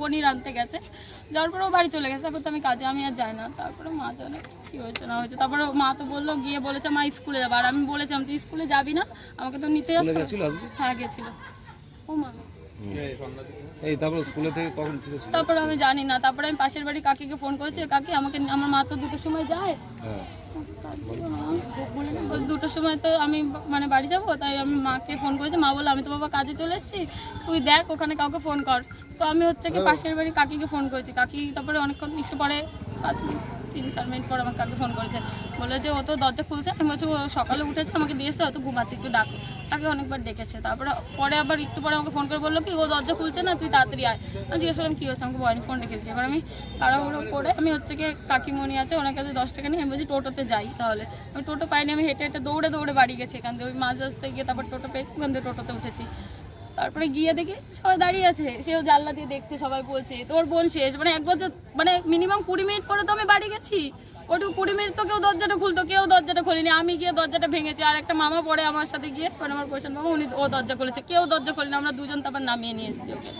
পনির আনতে গেছে। যাওয়ার পরে ও বাড়ি চলে গেছে। তারপর তো আমি কাজে আমি আর যাই না। তারপরে মা জানে কি হয়েছে না হয়েছে। তারপরে মা তো বলল গিয়ে বলেছে মা স্কুলে যাব। আর আমি বলেছিলাম তুই স্কুলে যাবি না? আমাকে তো নিতে আসতে হ্যাঁ গেছিল। ও মা। এই তারপর স্কুলে থেকে কখন ফিরেছিল তারপরে আমি জানি না। তারপরে আমি পাশের বাড়ি কাকিকে ফোন করেছি। কাকি আমাকে আমার মা তো দুটোর সময় যায়। হ্যাঁ। দুটোর সময় তো আমি মানে বাড়ি যাব। তাই আমি মাকে ফোন করেছি। মা বলল আমি তো বাবা কাজে চলে এসেছি। তুই দেখ ওখানে কাউকে ফোন কর। তো আমি হচ্ছে কি পাশের বাড়ি কাকিকে ফোন করেছি। কাকি তারপরে অনেকক্ষণ একটু পরে পাঁচ মিনিট তিন চার মিনিট পর আমার কাকি ফোন করেছে। বলে যে ও তো দরজা খুলছে। আমি বলছি ও সকালে উঠেছে আমাকে দিয়েছে হয়তো ঘুমাচ্ছে একটু ডাক। তাকে অনেকবার ডেকেছে। তারপরে পরে আবার একটু পরে আমাকে ফোন করে বলল কি ও দরজা খুলছে না তুই তাড়াতাড়ি আয়। আমি জিজ্ঞেস করলাম কী হয়েছে? আমাকে বয়নি ফোন রেখেছি। এবার আমি তাড়াহুড়ো করে আমি হচ্ছে কি কাকিমণি আছে ওনার কাছে দশ টাকা নিয়ে আমি বলছি টোটোতে যাই তাহলে। আমি টোটো পাইনি আমি হেঁটে হেঁটে দৌড়ে দৌড়ে বাড়ি গেছি এখান থেকে ওই মাঝ রাস্তায় গিয়ে তারপর টোটো পেয়েছি ওখান থেকে টোটোতে উঠেছি। তারপরে গিয়ে দেখি সবাই দাঁড়িয়ে আছে। সেও জানলা দিয়ে দেখছে সবাই বলছে তোর বোন শেষ। মানে এক বছর মানে মিনিমাম কুড়ি মিনিট পরে তো আমি বাড়ি গেছি। ওটু কুড়ি মিনিট তো কেউ দরজাটা খুলতো কেউ দরজাটা খোলেনি। আমি গিয়ে দরজাটা ভেঙেছি আর একটা মামা পড়ে আমার সাথে গিয়ে মানে আমার কোয়েশন মামা উনি ও দরজা খুলেছে। কেউ দরজা খোলেনি আমরা দুজন তারপর নামিয়ে নিয়ে এসেছি ওকে।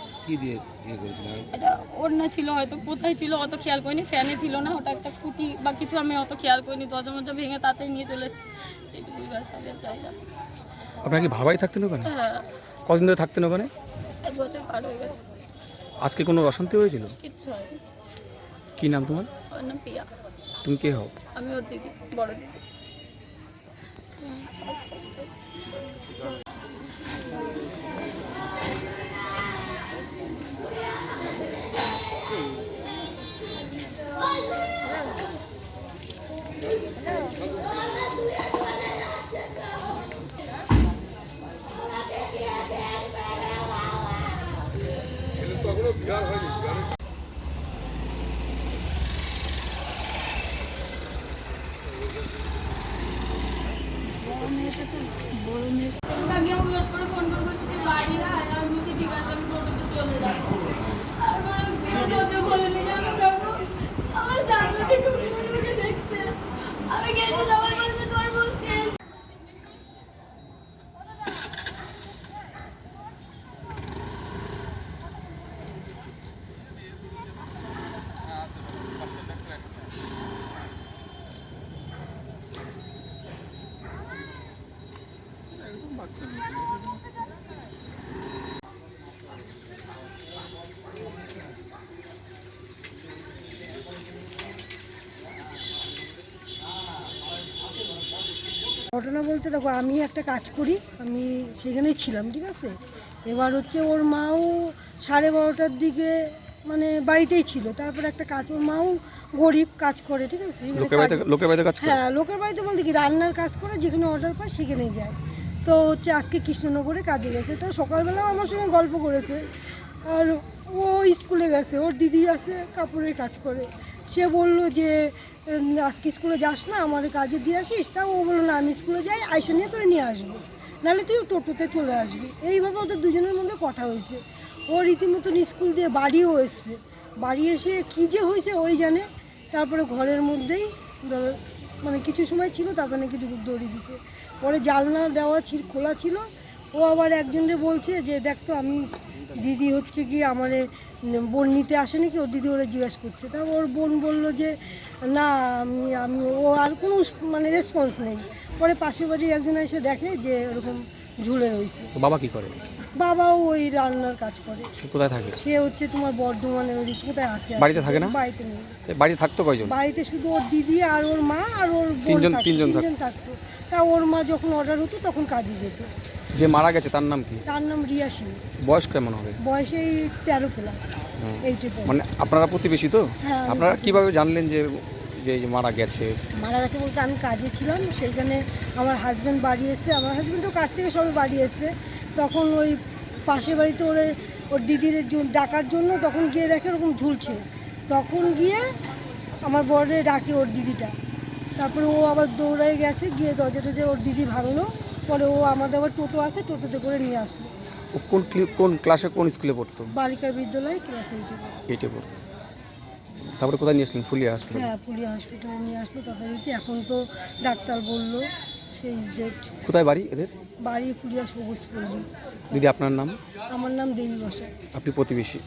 এটা ওর না ছিল হয়তো কোথায় ছিল অত খেয়াল করিনি ফ্যানে ছিল না ওটা একটা কুটি বা কিছু আমি অত খেয়াল করিনি। দরজা মজা ভেঙে তাড়াতাড়ি নিয়ে চলে এসেছি। না। ভাবাই থাকতেন ওখানে? হ্যাঁ। কদিন ধরে থাকতেন ওখানে? এক বছর পার হয়ে গেছে। আজকে কোনো অশান্তি হয়েছিল? কিচ্ছু হয়নি। কি নাম তোমার? নাম পিয়া। তুমি কে হও? আমি ওর দিদি বড় দিদি। কাকি মেয়ে। জোর করে ফোন করে বলছে তুই বাড়ি আয় আমি বলছি ঠিক আছে আমি টোটোতে চলে যাব তারপরে কেউ দরজা খোলেনি জানো তারপর আমার জানলা থেকে উঠে উঠে দেখছে আমি গেছি সবাই বলছে তোর বলছে ঘটনা বলতে দেখো আমি একটা কাজ করি আমি সেখানেই ছিলাম ঠিক আছে? এবার হচ্ছে ওর মাও সাড়ে বারোটার দিকে মানে বাড়িতেই ছিল। তারপর একটা কাজ ওর মাও গরিব কাজ করে ঠিক আছে? লোকের বাড়িতে কাজ- হ্যাঁ লোকের বাড়িতে বলতে কি রান্নার কাজ করে যেখানে অর্ডার পায় সেখানেই যায়। তো হচ্ছে আজকে কৃষ্ণনগরে কাজে গেছে। তো সকালবেলাও আমার সঙ্গে গল্প করেছে। আর ও স্কুলে গেছে, ওর দিদি আছে, কাপড়ের কাজ করে। সে বলল যে আজকে স্কুলে যাস না, আমার কাজে দিয়ে আসিস? তা ও বলল, না, আমি স্কুলে যাই আইসা নিয়ে তোরে নিয়ে আসব। নাহলে তুই টোটোতে চলে আসবি। এইভাবে ওদের দুজনের মধ্যে কথা হয়েছে। ও রীতিমতন স্কুল দিয়ে বাড়িও এসছে। বাড়ি এসে কী যে হয়েছে, ওই জানে। তারপরে ঘরের মধ্যেই মানে কিছু সময় ছিল, তারপরে নাকি দৌড়ি দিছে। পরে জালনা দেওয়া ছিল খোলা ছিল। ও আবার একজনকে বলছে যে, দেখ তো, আমি দিদি হচ্ছে কি আমার বোন নিতে আসে নাকি? ওর দিদি ওরা জিজ্ঞাসা করছে। তা ওর বোন বলল যে, না, আমি আমি, ও আর কোনো মানে রেসপন্স নেই। পরে পাশের বাড়ির একজন এসে দেখে যে, এরকম ঝুলে রয়েছে। বাবা কি করে? বাবাও ওই রান্নার কাজ করে। সে কোথায় থাকে? সে হচ্ছে তোমার বর্ধমানের ওই কোথায় আছে আর বাড়িতে থাকে না? বাড়িতে নেই। তো বাড়িতে থাকতো কয়জন? বাড়িতে শুধু ওর দিদি আর ওর মা আর ওর বোন তিনজন- থাকতো, তিনজন থাকতো। তিনজন থাকতো। তা ওর মা যখন অর্ডার হতো তখন কাজে যেত। যে মারা গেছে তার নাম কি? তার নাম রিয়া সিং। বয়স কেমন হবে? বয়সে এই তেরো প্লাস হুম। এইটে মানে আপনারা প্রতিবেশী তো? হ্যাঁ, আমি আপনারা কীভাবে জানলেন যে যে মারা গেছে। মারা গেছে বলতে আমি কাজে ছিলাম সেইখানে আমার হাজব্যান্ড বাড়ি এসছে। আমার হাজব্যান্ডও কাজ থেকে সবাই বাড়ি এসছে। তখন ওই পাশের বাড়িতে ওরে ওর দিদির ডাকার জন্য তখন গিয়ে দেখে ওরকম ঝুলছে। তখন গিয়ে আমার বরে ডাকে ওর দিদিটা। তারপরে ও আবার দৌড়ায় গেছে গিয়ে দরজা টরজা ওর দিদি ভাঙলো। পরে ও আমাদের আবার টোটো আছে টোটোতে করে নিয়ে আসলো। কোন কোন ক্লাসে কোন স্কুলে পড়তো? বালিকা বিদ্যালয় ক্লাস এইটে এইটে পড়তো। তারপরে কোথায় নিয়ে আসলেন? ফুলিয়া আসলো হ্যাঁ পুলিয়া হসপিটালে নিয়ে আসলো তারপরে কি এখন তো ডাক্তার বলল ইজ ডেট কোথায় বাড়ি এদের? বাড়ি পুলিয়া সবুজ পল্লী দিদি আপনার নাম? আমার নাম দেবী বসা। আপনি প্রতিবেশী।